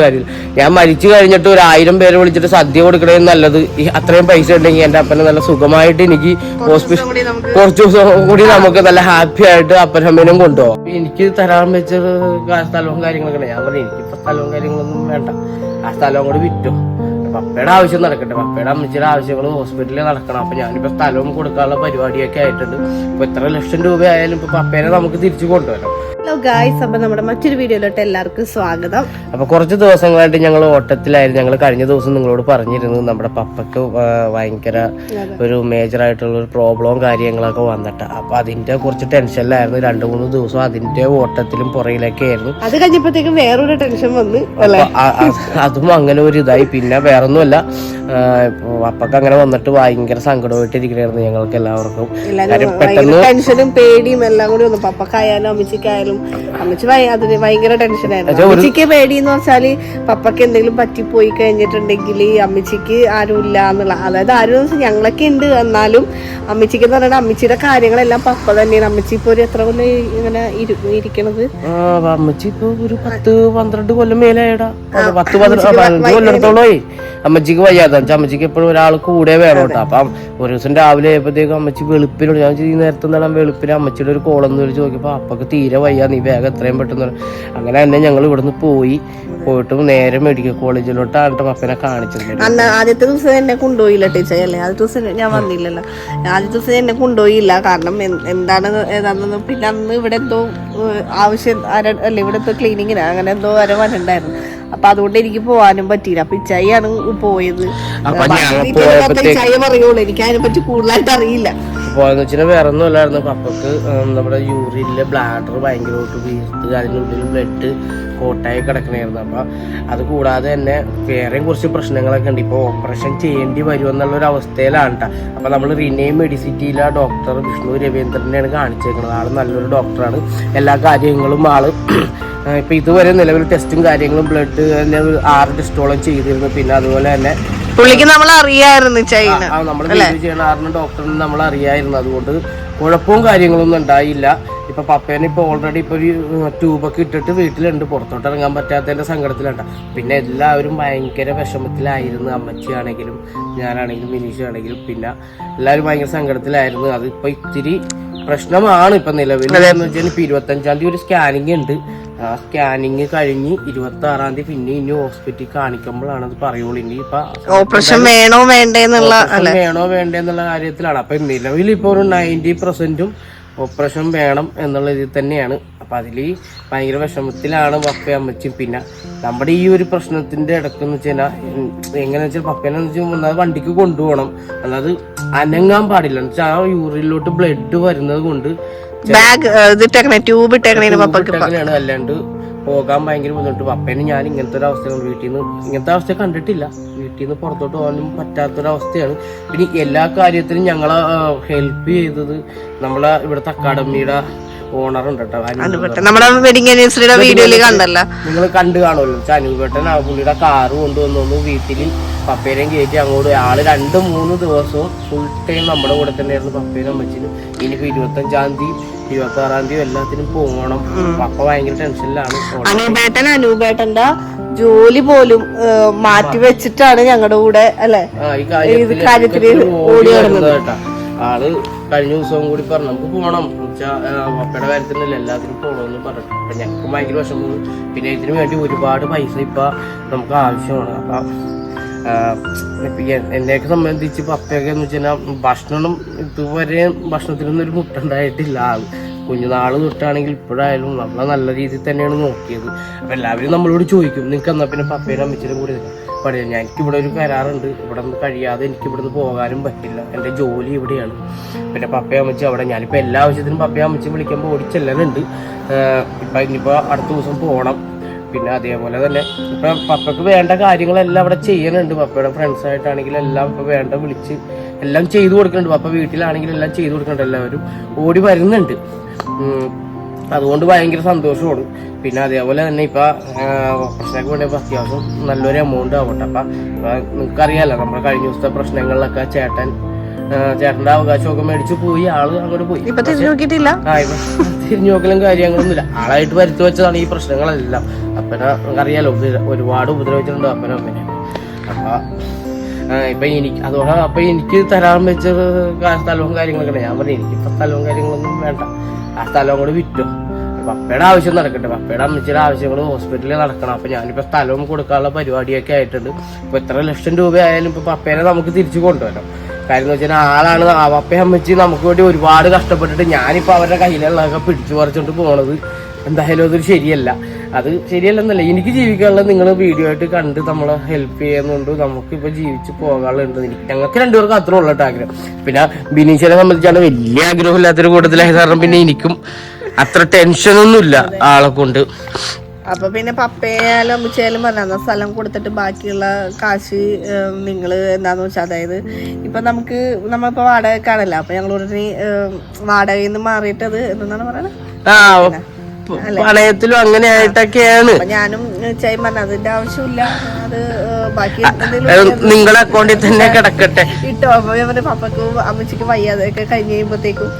കാര്യമില്ല. ഞാൻ മരിച്ചു കഴിഞ്ഞിട്ട് ഒരു ആയിരം പേര് വിളിച്ചിട്ട് സദ്യ കൊടുക്കണേ നല്ലത്. ഈ അത്രയും പൈസ ഉണ്ടെങ്കിൽ എന്റെ അപ്പനെ നല്ല സുഖമായിട്ട് എനിക്ക് ഹോസ്പിറ്റൽ കുറച്ച് ദിവസം കൂടി നമുക്ക് നല്ല ഹാപ്പി ആയിട്ട് അപ്പനമ്മേനും കൊണ്ടുപോകാം. എനിക്ക് തരാൻ വെച്ച സ്ഥലവും കാര്യങ്ങളൊക്കെ. ഞാൻ പറഞ്ഞു എനിക്കിപ്പോ സ്ഥലവും കാര്യങ്ങളൊന്നും വേണ്ട. ആ സ്ഥലവും കൂടി വിറ്റു. പപ്പയുടെ ആവശ്യം നടക്കട്ടെ. പപ്പയുടെ അമ്മച്ചിയുടെ ആവശ്യങ്ങൾ ഹോസ്പിറ്റലിൽ നടക്കണം. അപ്പൊ ഞാനിപ്പോ സ്ഥലവും കൊടുക്കാനുള്ള പരിപാടിയൊക്കെ ആയിട്ടുണ്ട്. ഇപ്പൊ എത്ര ലക്ഷം രൂപ ആയാലും ഇപ്പൊ പപ്പേനെ നമുക്ക് തിരിച്ചു കൊണ്ടുവരാം. ഹലോ ഗായ്സ് അപ്പൊ നമ്മുടെ മറ്റൊരു വീഡിയോയിലോട്ട് എല്ലാവർക്കും സ്വാഗതം. അപ്പൊ കുറച്ച് ദിവസങ്ങളായിട്ട് ഞങ്ങൾ ഓട്ടത്തിലായിരുന്നു. ഞങ്ങൾ കഴിഞ്ഞ ദിവസം നിങ്ങളോട് പറഞ്ഞിരുന്നു നമ്മുടെ പപ്പയ്ക്ക് ഭയങ്കര ഒരു മേജർ ആയിട്ടുള്ള ഒരു പ്രോബ്ലവും കാര്യങ്ങളൊക്കെ വന്നിട്ട്. അപ്പൊ അതിന്റെ കുറച്ച് ടെൻഷനിലായിരുന്നു രണ്ടു മൂന്ന് ദിവസം അതിന്റെ ഓട്ടത്തിലും പുറയിലൊക്കെ ആയിരുന്നു. അത് കഴിഞ്ഞപ്പോഴത്തേക്കും വേറൊരു ടെൻഷൻ വന്നു അതും അങ്ങനെ ഒരു ഇതായി. പിന്നെ വേറൊന്നുമല്ല ആ, ഇപ്പൊ അങ്ങനെ വന്നിട്ട് ഭയങ്കര സങ്കടമായിട്ട് ഇരിക്കണായിരുന്നു ഞങ്ങൾക്ക് എല്ലാവർക്കും. ടെൻഷനും പേടിയും എല്ലാം കൂടി വന്നു. പപ്പക്കായാലും അമ്മച്ചിക്കായാലും അമ്മച്ചി അതിന് ഭയങ്കര ടെൻഷനായിരുന്നു. അമ്മച്ചിക്ക് പേടി എന്ന് വെച്ചാൽ പപ്പക്ക് എന്തെങ്കിലും പറ്റിപ്പോയി കഴിഞ്ഞിട്ടുണ്ടെങ്കിൽ അമ്മച്ചിക്ക് ആരും ഇല്ല എന്നുള്ള അതായത് ആരും ഞങ്ങളൊക്കെ ഉണ്ട്. എന്നാലും അമ്മച്ചിക്ക് എന്ന് പറഞ്ഞാൽ അമ്മച്ചിയുടെ കാര്യങ്ങളെല്ലാം പപ്പ തന്നെയാണ്. അമ്മച്ചി ഇപ്പൊ ഒരു എത്ര കൊല്ലം ഇങ്ങനെ ഇരിക്കണത്? അമ്മച്ചി ഇപ്പൊ ഒരു പത്ത് പന്ത്രണ്ട് കൊല്ലം മേലായടാ. പത്ത് പന്ത്രണ്ട് കൊല്ലത്തോളമായി. അമ്മച്ചിക്ക് വയ്യാത്ത അമ്മച്ചിക്ക് എപ്പോഴും ഒരാൾ കൂടെ വേണം കേട്ടോ. അപ്പം ഒരു ദിവസം രാവിലെ ആയപ്പോഴത്തേക്കും അമ്മച്ചി വെളുപ്പിനോട് ഞാൻ ഈ നേരത്തെ എന്താണ് വെളുപ്പിന്? അമ്മച്ചിയുടെ ഒരു കോളെന്ന് വിളിച്ച് നോക്കിയപ്പോൾ അപ്പൊക്ക് തീരെ വയ്യ നീ വേഗം എത്രയും പെട്ടെന്ന്. അങ്ങനെ തന്നെ ഞങ്ങൾ ഇവിടുന്ന് പോയി. പോയിട്ട് നേരെ മെഡിക്കൽ കോളേജിലോട്ടാണ് ട്ടോ പപ്പനെ കാണിച്ചത് അന്ന് ആദ്യത്തെ ദിവസം എന്നെ കൊണ്ടുപോയില്ല ടീച്ചർ അല്ലേ? ആദ്യത്തെ ദിവസം ഞാൻ വന്നില്ലല്ലോ. ആദ്യത്തെ ദിവസം എന്നെ കൊണ്ടുപോയില്ല. കാരണം എന്ത് എന്താണ് ഏതാണെന്ന് പിന്നെ അന്ന് ഇവിടെ എന്തോ ആവശ്യം അല്ല ഇവിടെ എന്തോ ക്ലീനിങ്ങിന് അങ്ങനെ എന്തോ ആരോ വരണ്ടായിരുന്നു അപ്പൊ അതുകൊണ്ട് എനിക്ക് പോവാനും പറ്റിയില്ല. അപ്പൊ ഇച്ചായിയാണ് പോയത്. ഇച്ചായി പറയുള്ളൂ. എനിക്ക് അതിനെ പറ്റി കൂടുതലായിട്ട് അറിയില്ല. പോയെന്ന് വെച്ചാൽ വേറെ ഒന്നും അല്ലായിരുന്നു പപ്പക്ക് നമ്മുടെ യൂറിനിലെ ബ്ലാഡർ ഭയങ്കരമായിട്ട് വീർത്ത് അതിനുള്ളിൽ ബ്ലഡ് കോട്ടായി കിടക്കണായിരുന്നു. അപ്പൊ അത് കൂടാതെ തന്നെ വേറെ കുറച്ച് പ്രശ്നങ്ങളൊക്കെ ഉണ്ട്. ഇപ്പോൾ ഓപ്പറേഷൻ ചെയ്യേണ്ടി വരുമെന്നുള്ള ഒരു അവസ്ഥയിലാണ് കേട്ടോ അപ്പൊ നമ്മൾ റിനേ മെഡിസിറ്റിയിലെ ഡോക്ടർ വിഷ്ണു രവീന്ദ്രനെയാണ് കാണിച്ചേക്കുന്നത് ആൾ നല്ലൊരു ഡോക്ടറാണ് എല്ലാ കാര്യങ്ങളും ആൾ ഏഹ് ഇപ്പൊ ഇതുവരെ നിലവിൽ ടെസ്റ്റും കാര്യങ്ങളും ബ്ലഡ് തന്നെ ഒരു ആറ് ടെസ്റ്റോളം ചെയ്തിരുന്നു. പിന്നെ അതുപോലെ തന്നെ പുള്ളിക്ക് നമ്മൾ അറിയായിരുന്നു ചൈന നമ്മൾ ചെയ്യണ ആറിന് ഡോക്ടറിന് നമ്മൾ അറിയായിരുന്നു. അതുകൊണ്ട് കുഴപ്പവും കാര്യങ്ങളൊന്നും ഉണ്ടായില്ല. ഇപ്പൊ പപ്പേനെ ഇപ്പൊ ഓൾറെഡി ഇപ്പൊ ഒരു ട്യൂബൊക്കെ ഇട്ടിട്ട് വീട്ടിലുണ്ട്. പുറത്തോട്ട് ഇറങ്ങാൻ പറ്റാത്തതിന്റെ സങ്കടത്തിലുണ്ട്. പിന്നെ എല്ലാവരും ഭയങ്കര വിഷമത്തിലായിരുന്നു. അമ്മച്ചിയാണെങ്കിലും ഞാനാണെങ്കിലും മിനീഷ് ആണെങ്കിലും പിന്നെ എല്ലാവരും ഭയങ്കര സങ്കടത്തിലായിരുന്നു. അത് ഇപ്പൊ ഇത്തിരി പ്രശ്നമാണ് ഇപ്പൊ നിലവിൽ. എന്ന് വെച്ചാൽ ഇപ്പൊ ഇരുപത്തഞ്ചാം തീയതി ഒരു സ്കാനിങ് ഉണ്ട്. ആ സ്കാനിങ് കഴിഞ്ഞ് ഇരുപത്തി ആറാം തീയതി പിന്നെ ഇനി ഹോസ്പിറ്റലിൽ കാണിക്കുമ്പോഴാണ് അത് പറയുള്ളൂ. ഇനി ഇപ്പൊ ഓപ്പറേഷൻ വേണോ വേണ്ടേന്നുള്ള വേണോ വേണ്ടെന്നുള്ള കാര്യത്തിലാണ്. അപ്പൊ നിലവിൽ ഇപ്പൊ ഒരു നയന്റി പെർസെന്റും ഓപ്പറേഷൻ വേണം എന്നുള്ള ഇതിൽ തന്നെയാണ്. അപ്പൊ അതിൽ ഭയങ്കര വിഷമത്തിലാണ് പപ്പയും അമ്മച്ചും പിന്നെ നമ്മുടെ ഈ ഒരു പ്രശ്നത്തിന്റെ ഇടക്കെന്ന് വെച്ചാൽ എങ്ങനെ വെച്ചാൽ പപ്പേനെ വെച്ചാൽ ഒന്നാമത് വണ്ടിക്ക് കൊണ്ടുപോകണം. അല്ലാതെ അനങ്ങാൻ പാടില്ല. എന്ന് വെച്ചാൽ ആ യൂറിനിലോട്ട് ബ്ലഡ് വരുന്നത് കൊണ്ട് ബാഗ് ഇട്ടേക്കണേ ട്യൂബ് ഇട്ടേക്കണേ പപ്പക്ക് അല്ലാണ്ട് പോകാൻ ഭയങ്കര ബുദ്ധിമുട്ട്. പപ്പേനെ ഞാൻ ഇങ്ങനത്തെ ഒരു അവസ്ഥ വീട്ടിൽ നിന്ന് ഇങ്ങനത്തെ അവസ്ഥ കണ്ടിട്ടില്ല. വീട്ടിൽ നിന്ന് പുറത്തോട്ട് പോകാനും പറ്റാത്തൊരവസ്ഥയാണ്. പിന്നെ എല്ലാ കാര്യത്തിലും ഞങ്ങളെ ഹെൽപ്പ് ചെയ്തത് നമ്മളെ ഇവിടുത്തെ അക്കാഡമിയുടെ ഓണർ ഉണ്ട് കേട്ടോ അനൂപ് നമ്മുടെ വെഡിങ് ആനിവേഴ്സറിയുടെ വീഡിയോയിൽ കണ്ടല്ലോ. നിങ്ങൾ കണ്ടു കാണുമല്ലോ. അനൂപേട്ടൻ ആ പുള്ളിയുടെ കാറ് കൊണ്ടുവന്നു. വീട്ടിൽ പപ്പേനെയും കയറ്റി അങ്ങോട്ട്. ആൾ രണ്ട് മൂന്ന് ദിവസവും ഫുൾ ടൈം നമ്മുടെ കൂടെ തന്നെയായിരുന്നു പപ്പേനും അമ്മച്ചിനും ഇനിയിപ്പോ ഇരുപത്തഞ്ചാം തീയതി ഇരുപത്തി ആറാം തീയതി എല്ലാത്തിനും പോകണം. പപ്പ ഭയങ്കര ടെൻഷനിലാണ്. അനൂപേട്ടൻ അനൂപേട്ടന്റെ ജോലി പോലും മാറ്റി വെച്ചിട്ടാണ് ഞങ്ങളുടെ കൂടെ അല്ലെ? കാര്യത്തിൽ ഓടി കേട്ടാ. ആൾ കഴിഞ്ഞ ദിവസവും കൂടി പറഞ്ഞു നമുക്ക് പോണം. വെച്ചാ പപ്പയുടെ കാര്യത്തിനല്ല എല്ലാത്തിനും പോകണമെന്ന് പറഞ്ഞു അപ്പൊ ഞങ്ങൾക്ക് ഭയങ്കര വിഷമം പിന്നെ ഇതിനു വേണ്ടി ഒരുപാട് പൈസ ഇപ്പൊ നമുക്ക് ആവശ്യമാണ്. അപ്പൊ എന്നെയൊക്കെ സംബന്ധിച്ച് പപ്പയൊക്കെ എന്ന് വെച്ചാൽ ഭക്ഷണം ഇതുവരെ ഭക്ഷണത്തിനൊന്നും ഒരു മുട്ടുണ്ടായിട്ടില്ല ആൾ കുഞ്ഞുനാൾ തൊട്ടാണെങ്കിൽ ഇപ്പോഴായാലും നമ്മളെ നല്ല രീതിയിൽ തന്നെയാണ് നോക്കിയത്. അപ്പൊ എല്ലാവരും നമ്മളോട് ചോദിക്കും നിങ്ങൾക്ക് എന്നാ പിന്നെ പപ്പയുടെ അമ്മച്ചിയുടെ കൂടി പറയാം ഞാൻ എനിക്ക് ഇവിടെ ഒരു കരാറുണ്ട്. ഇവിടെ നിന്ന് കഴിയാതെ എനിക്ക് ഇവിടുന്ന് പോകാനും പറ്റില്ല. എന്റെ ജോലി ഇവിടെയാണ്. പിന്നെ പപ്പയെ അമ്മച്ചി അവിടെ. ഞാനിപ്പോൾ എല്ലാ ആവശ്യത്തിനും പപ്പയെ അമ്മച്ചി വിളിക്കുമ്പോൾ ഓടിച്ചെല്ലാനുണ്ട് ഇപ്പം ഇനിയിപ്പോൾ അടുത്ത ദിവസം പോകണം പിന്നെ അതേപോലെ തന്നെ ഇപ്പൊ പപ്പക്ക് വേണ്ട കാര്യങ്ങളെല്ലാം അവിടെ ചെയ്യണുണ്ട്. പപ്പയുടെ ഫ്രണ്ട്സ് ആയിട്ടാണെങ്കിലും എല്ലാം ഇപ്പൊ വേണ്ട വിളിച്ച് എല്ലാം ചെയ്തു കൊടുക്കുന്നുണ്ട്. പപ്പ വീട്ടിലാണെങ്കിലും എല്ലാം ചെയ്തു കൊടുക്കുന്നുണ്ട്. എല്ലാവരും ഓടി വരുന്നുണ്ട്. അതുകൊണ്ട് ഭയങ്കര സന്തോഷമാണ്. പിന്നെ അതേപോലെ തന്നെ ഇപ്പൊ പ്രശ്നമൊക്കെ വേണ്ടി അത്യാവശ്യം നല്ലൊരു എമൗണ്ട് ആവട്ടെ. അപ്പൊ നിങ്ങൾക്ക് അറിയാലോ നമ്മുടെ കഴിഞ്ഞ ദിവസത്തെ പ്രശ്നങ്ങളിലൊക്കെ ചേട്ടൻ ചേട്ടന്റെ അവകാശമൊക്കെ മേടിച്ച് പോയി. ആൾ അങ്ങോട്ട് പോയി. തിരിഞ്ഞു നോക്കലും കാര്യങ്ങളൊന്നുമില്ല. ആളായിട്ട് വരുത്തി വെച്ചതാണ് ഈ പ്രശ്നങ്ങളെല്ലാം. അപ്പനെ നമുക്കറിയാലോ ഒരുപാട് ഉപദ്രവിച്ചിട്ടുണ്ട് അപ്പനും അപ്പനെ. അപ്പൊ ഇപ്പൊ എനിക്ക് അതോടെ അപ്പൊ എനിക്ക് തരാൻ വെച്ച സ്ഥലവും കാര്യങ്ങളൊക്കെ. ഞാൻ പറഞ്ഞു എനിക്കിപ്പോ സ്ഥലവും കാര്യങ്ങളൊന്നും വേണ്ട. ആ സ്ഥലവും കൂടെ വിറ്റു. പപ്പയുടെ ആവശ്യം നടക്കട്ടെ. പപ്പയുടെ അമ്മച്ചിയുടെ ആവശ്യങ്ങൾ ഹോസ്പിറ്റലിൽ നടക്കണം. അപ്പൊ ഞാനിപ്പോ സ്ഥലവും കൊടുക്കാനുള്ള പരിപാടിയൊക്കെ ആയിട്ടുണ്ട്. ഇപ്പൊ എത്ര ലക്ഷം രൂപയായാലും ഇപ്പൊ പപ്പേനെ നമുക്ക് തിരിച്ചു കൊണ്ടുവരാം. കാര്യം എന്ന് വെച്ചാൽ ആളാണ് പപ്പയും അമ്മച്ചി നമുക്ക് വേണ്ടി ഒരുപാട് കഷ്ടപ്പെട്ടിട്ട് ഞാനിപ്പോ അവരുടെ കയ്യിലുള്ളതൊക്കെ പിടിച്ചു പറിച്ചോണ്ട് പോണത് എന്തായാലും അതൊരു ശരിയല്ല. അത് ശരിയല്ലെന്നല്ല. എനിക്ക് ജീവിക്കാനുള്ളത് നിങ്ങൾ വീഡിയോ ആയിട്ട് കണ്ട് നമ്മളെ ഹെൽപ്പ് ചെയ്യുന്നുണ്ട്. നമുക്ക് ഇപ്പൊ ജീവിച്ച് പോകാനുള്ളത് എനിക്ക് ഞങ്ങൾക്ക് രണ്ടുപേർക്കും അത്ര ഉള്ള ആഗ്രഹം. പിന്നെ ബിനീഷിനെ സംബന്ധിച്ചാണ് വലിയ ആഗ്രഹമില്ലാത്തൊരു കൂട്ടത്തിലായി കാരണം പിന്നെ എനിക്കും അത്ര ടെൻഷനൊന്നുമില്ല ആളെ കൊണ്ട്. അപ്പൊ പിന്നെ പപ്പയായാലും അമ്മച്ചായാലും പറഞ്ഞ സ്ഥലം കൊടുത്തിട്ട് ബാക്കിയുള്ള കാശ് നിങ്ങൾ എന്താന്ന് വെച്ചാൽ അതായത് ഇപ്പൊ നമുക്ക് നമ്മളിപ്പോ വാടകക്കാണല്ലോ അപ്പൊ ഞങ്ങൾ ഉടനെ വാടകയിൽ നിന്ന് മാറിയിട്ടത് എന്താണ് പറയണത് ആ പ- പണയത്തിലും അങ്ങനെ ആയിട്ടൊക്കെയാണ്. ഞാനും പറഞ്ഞ. അതിന്റെ ആവശ്യമില്ല. അത് ബാക്കി നിങ്ങളുടെ അക്കൗണ്ടിൽ തന്നെ കിടക്കട്ടെ. ഇട്ടോ. അപ്പൊ പറഞ്ഞു പപ്പക്കും അമ്മച്ചിക്കും വയ്യാതെയൊക്കെ കഴിഞ്ഞ് കഴിയുമ്പോഴത്തേക്കും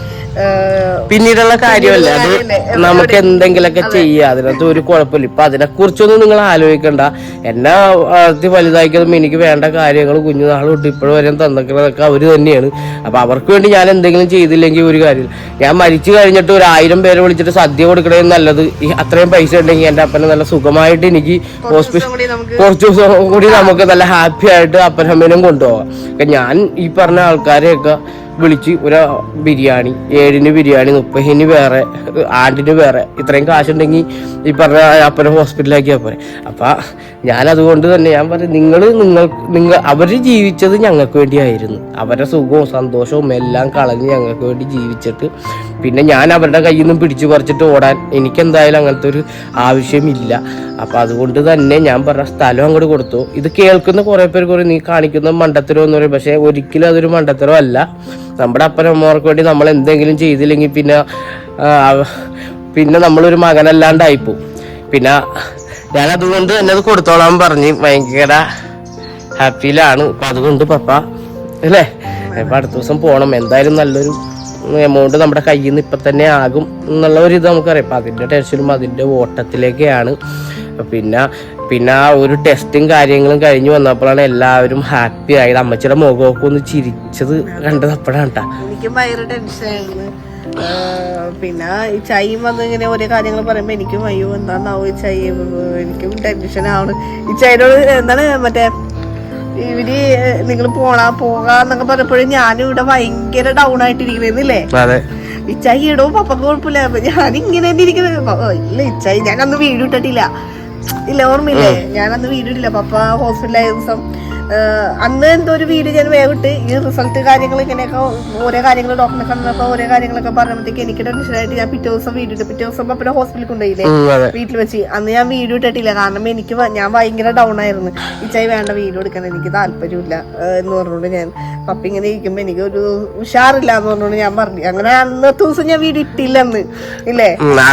പിന്നീടുള്ള കാര്യമല്ല? അത് നമുക്ക് എന്തെങ്കിലുമൊക്കെ ചെയ്യാം. അതിനകത്ത് ഒരു കുഴപ്പമില്ല. ഇപ്പൊ അതിനെ കുറിച്ചൊന്നും നിങ്ങൾ ആലോചിക്കണ്ട. എന്നെ വളർത്തി വലുതാക്കിയതും എനിക്ക് വേണ്ട കാര്യങ്ങൾ കുഞ്ഞുനാൾ തൊട്ട് ഇപ്പോഴും വരെ തന്നിക്കുന്നതൊക്കെ അവർ തന്നെയാണ്. അപ്പൊ അവർക്ക് വേണ്ടി ഞാൻ എന്തെങ്കിലും ചെയ്തില്ലെങ്കിൽ ഒരു കാര്യം ഞാൻ മരിച്ചു കഴിഞ്ഞിട്ട് ഒരു ആയിരം പേരെ വിളിച്ചിട്ട് സദ്യ കൊടുക്കണേ നല്ലത്. ഈ അത്രയും പൈസ ഉണ്ടെങ്കിൽ എന്റെ അപ്പനെ നല്ല സുഖമായിട്ട് എനിക്ക് ഹോസ്പിറ്റൽ കുറച്ച് ദിവസം കൂടി നമുക്ക് നല്ല ഹാപ്പി ആയിട്ട് അപ്പനമ്മേനും കൊണ്ടുപോകാം. ഞാൻ ഈ പറഞ്ഞ ആൾക്കാരെയൊക്കെ വിളിച്ച് ഒരു ബിരിയാണി ഏഴിന് ബിരിയാണി മുപ്പതിന് വേറെ ആണ്ടിന് വേറെ ഇത്രയും കാശുണ്ടെങ്കിൽ ഈ പറഞ്ഞ അപ്പനെ ഹോസ്പിറ്റലാക്കിയാൽ പോരെ. അപ്പം ഞാൻ അതുകൊണ്ട് തന്നെ ഞാൻ പറഞ്ഞു നിങ്ങൾ നിങ്ങൾ നിങ്ങൾ അവർ ജീവിച്ചത് ഞങ്ങൾക്ക് വേണ്ടിയായിരുന്നു. അവരുടെ സുഖവും സന്തോഷവും എല്ലാം കളഞ്ഞ് ഞങ്ങൾക്ക് വേണ്ടി ജീവിച്ചിട്ട് പിന്നെ ഞാൻ അവരുടെ കയ്യിൽ നിന്നും പിടിച്ചു പറിച്ചിട്ട് ഓടാൻ എനിക്കെന്തായാലും അങ്ങനത്തെ ഒരു ആവശ്യമില്ല. അപ്പം അതുകൊണ്ട് തന്നെ ഞാൻ പറഞ്ഞ സ്ഥലം അങ്ങോട്ട് കൊടുത്തു. ഇത് കേൾക്കുന്ന കുറേ പേർ കുറേ നീ കാണിക്കുന്ന മണ്ടത്തരം എന്ന് പറയും. പക്ഷേ ഒരിക്കലും അതൊരു മണ്ടത്തരം അല്ല നമ്മുടെ അപ്പനമ്മമാർക്ക് വേണ്ടി നമ്മൾ എന്തെങ്കിലും ചെയ്തില്ലെങ്കിൽ പിന്നെ പിന്നെ നമ്മളൊരു മകനല്ലാണ്ടായിപ്പോവും പിന്നെ ഞാൻ അതുകൊണ്ട് തന്നെ അത് കൊടുത്തോളാൻ പറഞ്ഞ് ഭയങ്കര ഹാപ്പിയിലാണ്. അപ്പൊ അതുകൊണ്ട് പപ്പ അല്ലേ? അപ്പൊ അടുത്ത ദിവസം പോണം. എന്തായാലും നല്ലൊരു എമൗണ്ട് നമ്മുടെ കയ്യിൽ നിന്ന് ഇപ്പൊ തന്നെ ആകും എന്നുള്ള ഒരു ഇത് നമുക്കറിയാം. അപ്പൊ അതിന്റെ ടെൻഷനും അതിന്റെ ഓട്ടത്തിലേക്കാണ്. പിന്നെ പിന്നെ ആ ഒരു ടെസ്റ്റും കാര്യങ്ങളും കഴിഞ്ഞ് വന്നപ്പോഴാണ് എല്ലാവരും ഹാപ്പി ആയത്. അമ്മച്ചിയുടെ മുഖമൊക്കെ ഒന്ന് ചിരിച്ചത് കണ്ടത് അപ്പോഴാണ് കേട്ടാ എനിക്കും ഭയങ്കര ടെൻഷനായിരുന്നു പിന്നെ ഈ ചൈ വന്ന് ഇങ്ങനെ ഓരോ കാര്യങ്ങൾ പറയുമ്പോ എനിക്കും അയ്യോ എന്താന്നാവോ ഈ ചൈ എനിക്കും ടെൻഷനാണ് ഈ ചൈനോട് എന്താണ് മറ്റേ ഇവർ നിങ്ങൾ പോണാ പോകാന്നൊക്കെ പറഞ്ഞപ്പോഴും ഞാനും ഇവിടെ ഭയങ്കര ഡൗൺ ആയിട്ടിരിക്കുന്നില്ലേ? ഇച്ചായി ഇടവും പപ്പക്ക് കുഴപ്പമില്ല. ഞാൻ ഇങ്ങനെ തന്നെ ഇരിക്കുന്നത് ഇല്ല ഇച്ചായി ഞാൻ അന്ന് വീട് ഇട്ടിട്ടില്ല ഇല്ല ഓർമ്മയില്ലേ? ഞാനന്ന് വീടില്ല പപ്പ ഹോസ്പിറ്റലായ ദിവസം അന്ന് എന്തോ ഒരു വീഡിയോ ഞാൻ വേവിട്ട് ഈ റിസൾട്ട് കാര്യങ്ങൾ ഇങ്ങനെയൊക്കെ ഓരോ കാര്യങ്ങൾ ഡോക്ടറെ കണ്ടപ്പോ ഓരോ കാര്യങ്ങളൊക്കെ പറഞ്ഞപ്പോഴത്തേക്ക് എനിക്ക് ടെൻഷനായിട്ട് ഞാൻ പിറ്റേ ദിവസം വീഡിയോ ഇട്ട്. പിറ്റേ ദിവസം പപ്പനെ ഹോസ്പിറ്റലിൽ കൊണ്ടുപോയില്ലേ? വീട്ടിൽ വെച്ച്. അന്ന് ഞാൻ വീഡിയോ ഇട്ടിട്ടില്ല. കാരണം എനിക്ക് ഞാൻ ഭയങ്കര ഡൗൺ ആയിരുന്നു. ഇച്ചായി വേണ്ട വീഡിയോ എടുക്കാൻ എനിക്ക് താല്പര്യമില്ല എന്ന് പറഞ്ഞുകൊണ്ട് ഞാൻ പപ്പ ഇങ്ങനെ ഇരിക്കുമ്പോ എനിക്ക് ഒരു ഉഷാറില്ല എന്ന് പറഞ്ഞുകൊണ്ട് ഞാൻ പറഞ്ഞു. അങ്ങനെ അന്നത്തെ ദിവസം ഞാൻ വീഡിയോ ഇട്ടില്ല അന്ന്. ഇല്ലേ?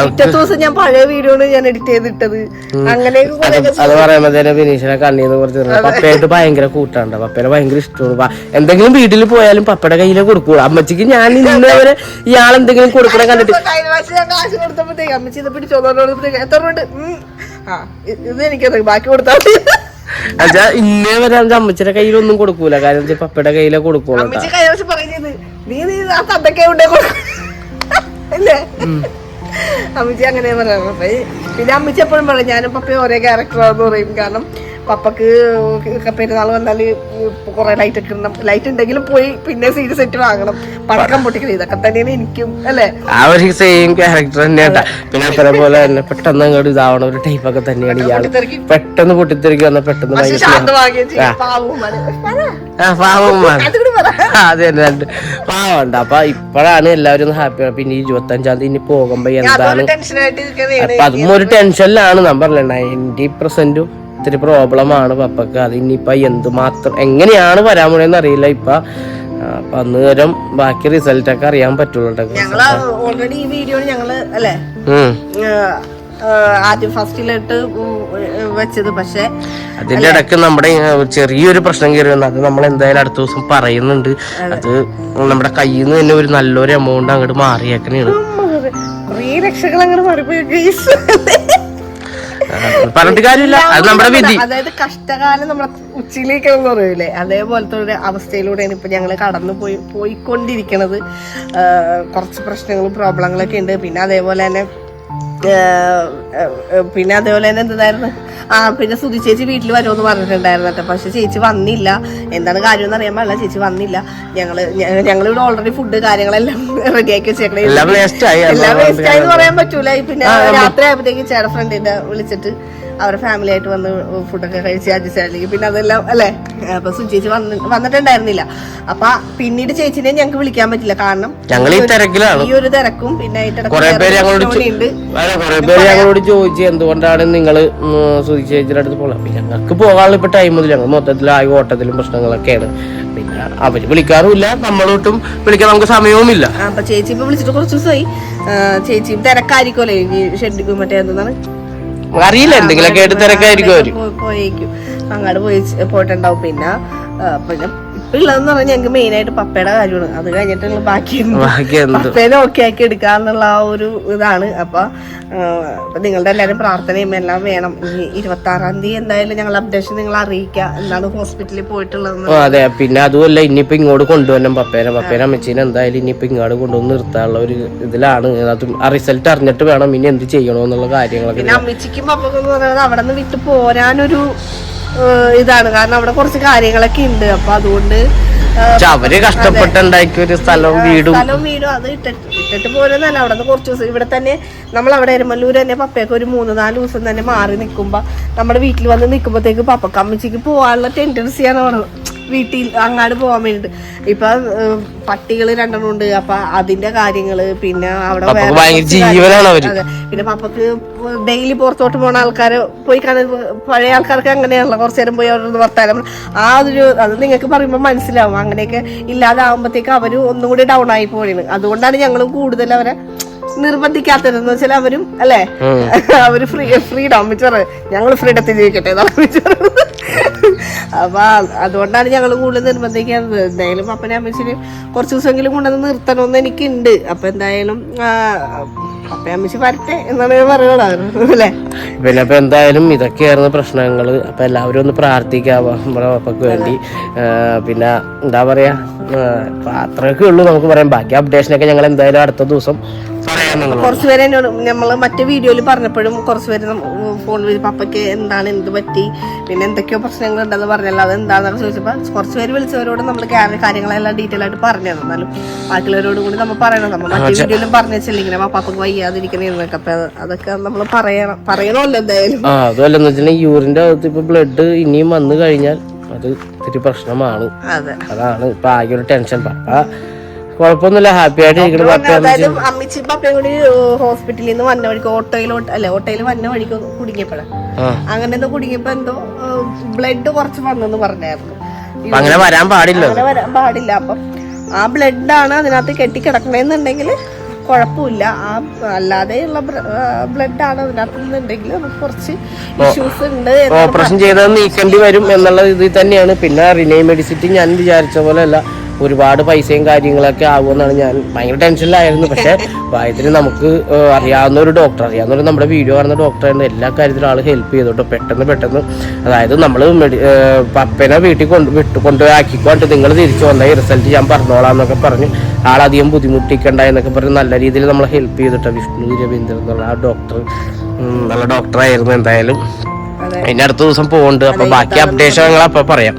പിറ്റേ ദിവസം ഞാൻ പഴയ വീഡിയോ ഞാൻ എഡിറ്റ് ചെയ്തിട്ടത്. അങ്ങനെയൊക്കെ കുറെ ഭയങ്കര കൂട്ടാണ്ട്. പപ്പേനെ ഭയങ്കര ഇഷ്ടമാണ് എന്തെങ്കിലും വീട്ടിൽ പോയാലും പപ്പയുടെ കയ്യിലെ കൊടുക്കൂ അമ്മച്ചിക്ക് ഞാൻ ഇന്ന് വരെ ഇയാൾ എന്തെങ്കിലും കൊടുക്കണ കണ്ടിട്ട് അച്ഛാ കാശ് കൊടുത്തപ്പോഴത്തേക്ക് അമ്മച്ചി ഇത് എത്ര എനിക്കത് ബാക്കി കൊടുത്താൽ മതി. എന്നുവെച്ചാ ഇന്നേ വരെ നമുക്ക് അമ്മച്ചിയുടെ കയ്യിലൊന്നും കൊടുക്കൂല. കാരണം പപ്പയുടെ കയ്യിലെ കൊടുക്കുള്ളൂ അമ്മച്ചി അങ്ങനെ പറയാറ്. പിന്നെ അമ്മച്ചി എപ്പോഴും പറയും ഞാനും പപ്പയും ഒരേ ക്യാരക്ടറാന്ന് പറയും. കാരണം പപ്പക്ക് പെരുന്നാൾ വന്നാൽ കുറെ ലൈറ്റ് ഒക്കെ ഇടണം. ലൈറ്റ് ഉണ്ടെങ്കിലും പോയി പിന്നെ സീരിയസ് സെറ്റ് വാങ്ങണം. പടക്കം പൊട്ടിക്കണം ഇതൊക്കെ തന്നെയാണ് എനിക്കും അല്ലേ? ആ ഒരു സെയിം ക്യാരക്ടർ തന്നെയാട്ടാ പിന്നെ അത്ര പോലെ തന്നെ പെട്ടെന്ന് അങ്ങോട്ട് ഇതാവണ ഒരു ടൈപ്പ് ഒക്കെ തന്നെയാണ് ഇയാൾ. പെട്ടെന്ന് പൊട്ടിത്തെറിക്കുക എന്നാൽ പെട്ടെന്ന് അതെ തന്നെ പാവമുണ്ട് അപ്പൊ ഇപ്പോഴാണ് എല്ലാവരും ഒന്ന് ഹാപ്പി പിന്നെ ഈ ഇരുപത്തി അഞ്ചാം തീയതി ഇനി പോകുമ്പോ എന്താണ്? അപ്പൊ അതും ഒരു ടെൻഷനിലാണ് ഞാൻ പറഞ്ഞത് നയന്റി പെർസെന്റും ഇത്തിരി പ്രോബ്ലമാണ് പപ്പക്ക്. അത് ഇനിയിപ്പൊ എന്തുമാത്രം എങ്ങനെയാണ് വരാൻ പോണെന്ന് അറിയില്ല ഇപ്പൊ. അപ്പൊ അന്നേരം ബാക്കി റിസൾട്ട് ഒക്കെ അറിയാൻ പറ്റുള്ളൂ ഓൾറെഡി ഈ വീഡിയോ ഞങ്ങൾ അല്ലേ? ആദ്യം ഫസ്റ്റിലിട്ട് വെച്ചത്. പക്ഷേ അതിന്റെ ഇടയ്ക്ക് നമ്മുടെ ചെറിയൊരു പ്രശ്നം കയറി വന്നു. അത് നമ്മൾ എന്തായാലും അടുത്ത ദിവസം പറയുന്നുണ്ട്. അത്. നമ്മുടെ കയ്യിൽ നിന്ന് തന്നെ ഒരു നല്ലൊരു എമൗണ്ട് അങ്ങോട്ട് മാറിയേക്കണേണ്. കുറേ അങ്ങോട്ട് മാറിപ്പോയി പറഞ്ഞിട്ട് കാര്യമില്ല. അത് നമ്മുടെ വിധി. അതായത് കഷ്ടകാലം നമ്മളെ ഉച്ചയിലേക്ക് പറയൂലേ? അതേപോലത്തെ ഒരു അവസ്ഥയിലൂടെയാണ് ഇപ്പൊ ഞങ്ങൾ കടന്നു പോയി പോയിക്കൊണ്ടിരിക്കണത്. കുറച്ച് പ്രശ്നങ്ങളും പ്രോബ്ലങ്ങളൊക്കെ ഉണ്ട്. പിന്നെ അതേപോലെ തന്നെ പിന്നെ അതേപോലെ തന്നെ എന്തായിരുന്നു? ആ പിന്നെ സുധി ചേച്ചി വീട്ടിൽ വരുമെന്ന് പറഞ്ഞിട്ടുണ്ടായിരുന്നു കേട്ടോ. പക്ഷെ ചേച്ചി വന്നില്ല. എന്താണ് കാര്യം എന്ന് അറിയാൻ പാടില്ല. ചേച്ചി വന്നില്ല. ഞങ്ങൾ ഞങ്ങളിവിടെ ഓൾറെഡി ഫുഡ് കാര്യങ്ങളെല്ലാം റെഡിയാക്കി വെച്ചേക്കണേ. എല്ലാം വേസ്റ്റ് ആയി. എന്ന് പറയാൻ പറ്റൂല. പിന്നെ രാത്രി ആയപ്പോഴത്തേക്ക് ചേട്ടൻ ഫ്രണ്ടിന്റെ വിളിച്ചിട്ട് അവരെ ഫാമിലി ആയിട്ട് വന്ന് ഫുഡൊക്കെ കഴിച്ച് അഡ്ജസ്റ്റ് പിന്നെ അതെല്ലാം അല്ലേ? അപ്പൊ സുചേച്ചി വന്ന് വന്നിട്ടുണ്ടായിരുന്നില്ല. അപ്പൊ പിന്നീട് ചേച്ചിനെ ഞങ്ങൾക്ക് വിളിക്കാൻ പറ്റില്ല. കാരണം ഈ ഒരു തിരക്കും പിന്നെ ഉണ്ട് കുറെ പേര് ഞങ്ങളോട് ചോദിച്ചു എന്തുകൊണ്ടാണ് നിങ്ങൾ സുധി ചേച്ചിയുടെ അടുത്ത് പോകണം ഞങ്ങൾക്ക് പോകാനുള്ള ഇപ്പൊ ടൈം മുതൽ ഞങ്ങൾ മൊത്തത്തിൽ ആ ഓട്ടത്തിലും പ്രശ്നങ്ങളൊക്കെയാണ്. പിന്നെ അവർ വിളിക്കാറുമില്ല. നമ്മളൊട്ടും വിളിക്കാൻ നമുക്ക് സമയവുമില്ല. ഇല്ല അപ്പൊ ചേച്ചി ഇപ്പൊ വിളിച്ചിട്ട് കുറച്ച് ദിവസമായി. ചേച്ചി തിരക്കായിരിക്കുമല്ലേ ഷെഡിക്കും ഷെഡ് മറ്റേ എന്താണ് അറിയില്ല എന്തെങ്കിലുമൊക്കെ ആയിട്ട് തിരക്കായിരിക്കും അവർ. പോയേക്കും. അങ്ങോട്ട് പോയി പോയിട്ടുണ്ടാവും. പിന്നെ ഇപ്പൊ ഉള്ളതെന്ന് പറഞ്ഞാൽ ഞങ്ങൾക്ക് മെയിൻ ആയിട്ട് പപ്പയുടെ കാര്യമാണ്. അത് കഴിഞ്ഞിട്ടുള്ള ബാക്കി പപ്പേനെ ഓക്കെ ആക്കി എടുക്കാന്നുള്ള ആ ഒരു ഇതാണ്. അപ്പൊ നിങ്ങളുടെ എല്ലാവരും പ്രാർത്ഥനയും എല്ലാം വേണം. ഇരുപത്തി ആറാം തീയതി എന്തായാലും ഞങ്ങൾ അപ്ഡേഷൻ നിങ്ങൾ അറിയിക്കുക. എന്താണ് ഹോസ്പിറ്റലിൽ പോയിട്ടുള്ളത് അതെ. പിന്നെ അതുമല്ല ഇനിയിപ്പോ ഇങ്ങോട്ട് കൊണ്ടുവരണം പപ്പേനെ. പപ്പേനെ അമ്മച്ചീനെ എന്തായാലും ഇനിയിപ്പോ ഇങ്ങോട്ട് കൊണ്ടുവന്ന് നിർത്താനുള്ള ഒരു ഇതിലാണ്. അതും ആ റിസൾട്ട് അറിഞ്ഞിട്ട് വേണം ഇനി എന്ത് ചെയ്യണോന്നുള്ള കാര്യങ്ങളൊക്കെ പിന്നെ അമ്മച്ചിക്കും പപ്പക്കും പറയുന്നത് അവിടെ നിന്ന് വിട്ടു പോരാനൊരു ഇതാണ്. കാരണം അവിടെ കുറച്ച് കാര്യങ്ങളൊക്കെ ഉണ്ട്. അപ്പൊ അതുകൊണ്ട് അവർ കഷ്ടപ്പെട്ടുണ്ടാക്കിയ ഒരു സ്ഥലവും വീടും സ്ഥലവും വീടും അത് ഇട്ടിട്ട് ഇട്ടിട്ട് തന്നെ അവിടെ നിന്ന് കുറച്ച് ദിവസം ഇവിടെ തന്നെ നമ്മൾ അവിടെ എരുമല്ലൂർ തന്നെ പപ്പയൊക്കെ ഒരു മൂന്ന് നാല് ദിവസം തന്നെ മാറി നിൽക്കുമ്പോൾ നമ്മുടെ വീട്ടിൽ വന്ന് നിൽക്കുമ്പോഴത്തേക്ക് പപ്പക്കമ്മച്ചിക്ക് പോകാനുള്ള ടെൻഡൻസിയാണ് അവിടെ. വീട്ടിൽ അങ്ങാട് പോകാൻ വേണ്ടിട്ട്. ഇപ്പൊ പട്ടികൾ രണ്ടെണ്ണം ഉണ്ട്. അപ്പൊ അതിന്റെ കാര്യങ്ങൾ പിന്നെ അവിടെ അതെ. പിന്നെ പപ്പക്ക് ഡെയിലി പുറത്തോട്ട് പോണ ആൾക്കാര് പോയി കാണാൻ പഴയ ആൾക്കാർക്ക് അങ്ങനെയാണല്ലോ. കുറച്ചു നേരം പോയി അവരുടെ വർത്താനം. ആ ഒരു അത് നിങ്ങൾക്ക് പറയുമ്പോൾ മനസ്സിലാവും. അങ്ങനെയൊക്കെ ഇല്ലാതാവുമ്പോഴത്തേക്ക് അവർ ഒന്നും കൂടി ഡൗൺ ആയി പോയാണ് അതുകൊണ്ടാണ് ഞങ്ങൾ കൂടുതൽ അവരെ നിർബന്ധിക്കാത്തതെന്ന് വെച്ചാൽ അവരും അല്ലേ? അവർ ഫ്രീ ഫ്രീഡം അമ്മിച്ചറ് ഞങ്ങൾ ഫ്രീഡത്തിൽ ജീവിക്കട്ടെ എന്നാണ് പറയുന്നത്. അപ്പൊ അതുകൊണ്ടാണ് ഞങ്ങൾ കൂടുതൽ നിർബന്ധിക്കാത്തത് എന്തായാലും അപ്പനെ അമ്മച്ചിന് കുറച്ച് ദിവസമെങ്കിലും കൊണ്ടുവന്ന് നിർത്തണമെന്ന് എനിക്കുണ്ട്. അപ്പൊ എന്തായാലും അപ്പ ഞാൻ അല്ലേ? പിന്നെ ഇപ്പൊ എന്തായാലും ഇതൊക്കെയായിരുന്നു പ്രശ്നങ്ങൾ. അപ്പൊ എല്ലാവരും ഒന്ന് പ്രാർത്ഥിക്കാം നമ്മുടെ അപ്പക്ക് വേണ്ടി. പിന്നെ എന്താ പറയാ? അത്രയൊക്കെ ഉള്ളൂ നമുക്ക് പറയാം. ബാക്കി അപ്ഡേഷനൊക്കെ ഞങ്ങൾ എന്തായാലും അടുത്ത ദിവസം കുറച്ച് പേര് എന്നോട് നമ്മൾ മറ്റേ വീഡിയോയിൽ പറഞ്ഞപ്പോഴും കുറച്ച് പേര് ഫോൺ വിളി പപ്പയ്ക്ക് എന്താണ് എന്ത് പറ്റി? പിന്നെ എന്തൊക്കെയോ പ്രശ്നങ്ങൾ ഉണ്ടെന്ന് പറഞ്ഞല്ലോ അത് എന്താണെന്നൊക്കെ ചോദിച്ചപ്പോൾ കുറച്ച് പേര് വിളിച്ചവരോട് നമ്മൾ കാര്യങ്ങളെല്ലാം ഡീറ്റെയിൽ ആയിട്ട് പറഞ്ഞു തന്നാലും ബാക്കിയുള്ളവരോട് കൂടി നമ്മൾ പറയണം. നമ്മൾ മറ്റേ വീഡിയോയിലും പറഞ്ഞു വെച്ചില്ല ഇങ്ങനെ പപ്പക്ക് വയ്യാതിരിക്കണേ എന്നൊക്കെ. അപ്പൊ അതൊക്കെ നമ്മൾ പറയണം. പറയണമല്ലോ എന്തായാലും. അതുമല്ലെന്ന് വെച്ചിട്ടുണ്ടെങ്കിൽ യൂറിന്റെ അകത്ത് ഇപ്പൊ ബ്ലഡ് ഇനിയും വന്നു കഴിഞ്ഞാൽ അത് ഇത്തിരി പ്രശ്നമാണ്. അതാണ്. ഇപ്പൊ ആകെ ഒരു ടെൻഷൻ പപ്പ കുഴപ്പമൊന്നുമില്ല. ഹാപ്പി ആയിട്ട് ഇരിക്കണം. അതായത് അമ്മിച്ചി പപ്പയും കൂടി ഹോസ്പിറ്റലിൽ നിന്ന് വന്ന വഴിക്ക് ഓട്ടോയിലോട്ട് അല്ലെ ഓട്ടോയിൽ വന്ന വഴിക്ക് കുടുങ്ങിയപ്പോഴാണ് അങ്ങനെ എന്തോ കുടുങ്ങിയപ്പോ എന്തോ ബ്ലഡ് കുറച്ച് വന്നെന്ന് പറഞ്ഞായിരുന്നു. അങ്ങനെ വരാൻ പാടില്ല അങ്ങനെ വരാൻ പാടില്ല. അപ്പം ആ ബ്ലഡാണ് അതിനകത്ത് കെട്ടി കെട്ടിക്കിടക്കണെന്നുണ്ടെങ്കിൽ കുഴപ്പമില്ല. ആ അല്ലാതെയുള്ള ബ്ലഡ് അതിനകത്ത് നിന്നുണ്ടെങ്കിൽ നമുക്ക് കുറച്ച് ഇഷ്യൂസ് ഉണ്ട് ഓപ്പറേഷൻ ചെയ്തത് നീക്കേണ്ടി വരും എന്നുള്ള ഇതിൽ തന്നെയാണ്. പിന്നെ റിനൈ മെഡിസിറ്റി ഞാൻ വിചാരിച്ച പോലെ അല്ല ഒരുപാട് പൈസയും കാര്യങ്ങളൊക്കെ ആകുമെന്നാണ് ഞാൻ ഭയങ്കര ടെൻഷനിലായിരുന്നു. പക്ഷെ ഭാഗ്യത്തിന് നമുക്ക് അറിയാവുന്ന ഒരു ഡോക്ടർ അറിയാവുന്ന ഒരു നമ്മുടെ വീഡിയോ കാണുന്ന ഡോക്ടറായിരുന്നു എല്ലാ കാര്യത്തിലും ആൾ ഹെൽപ്പ് ചെയ്തോട്ടോ. പെട്ടെന്ന് പെട്ടെന്ന്. അതായത് നമ്മൾ പപ്പനെ വീട്ടിൽ കൊണ്ട് വിട്ട് കൊണ്ടുപോയി ആക്കിക്കൊണ്ട് നിങ്ങൾ തിരിച്ചു വന്നാൽ റിസൾട്ട് ഞാൻ പറഞ്ഞോളാം എന്നൊക്കെ പറഞ്ഞ് ആളധികം ബുദ്ധിമുട്ടിക്കണ്ട എന്നൊക്കെ പറഞ്ഞ് നല്ല രീതിയിൽ നമ്മളെ ഹെൽപ്പ് ചെയ്തിട്ടാണ് വിഷ്ണു രവീന്ദ്രൻ എന്നുള്ള ആ ഡോക്ടർ നല്ല ഡോക്ടറായിരുന്നു എന്തായാലും. അതെ. അതിന്റെ അടുത്ത ദിവസം പോകുന്നുണ്ട് അപ്പൊ ബാക്കി അപ്ഡേഷൻ ഞങ്ങൾ അപ്പൊ പറയാം.